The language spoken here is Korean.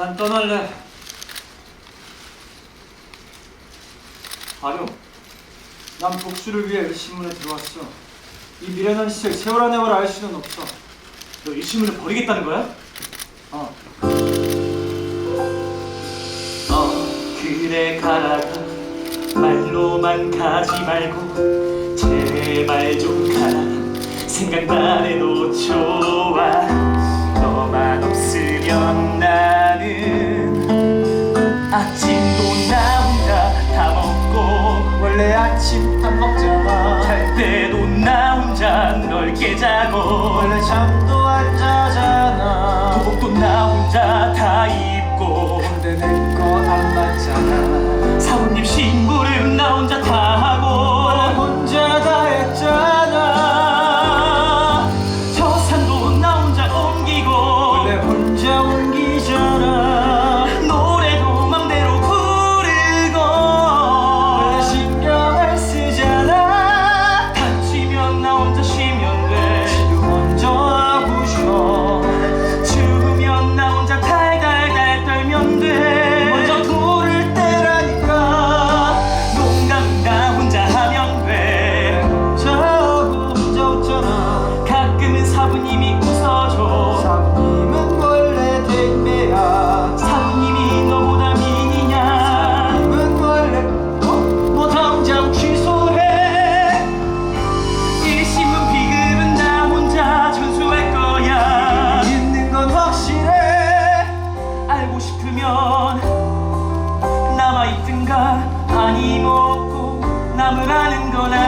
난 떠날래. 아룡, 난 복수를 위해 의신문에 들어왔어. 이 미련한 시절 세월아 내월 알 수는 없어. 너 의신문을 버리겠다는 거야? 어. 어, 그래 가라가 말로만 가지 말고 제발 좀 가라. 생각만 해도 좋아. 때도 나 혼자 넓게 자고. 원래 잠도 안 자잖아. 도복도 나 혼자 다 입고. 근데 내거안 맞잖아. 사모님 심부 알고 싶으면 남아있든가 아니 먹고 남으라는 건아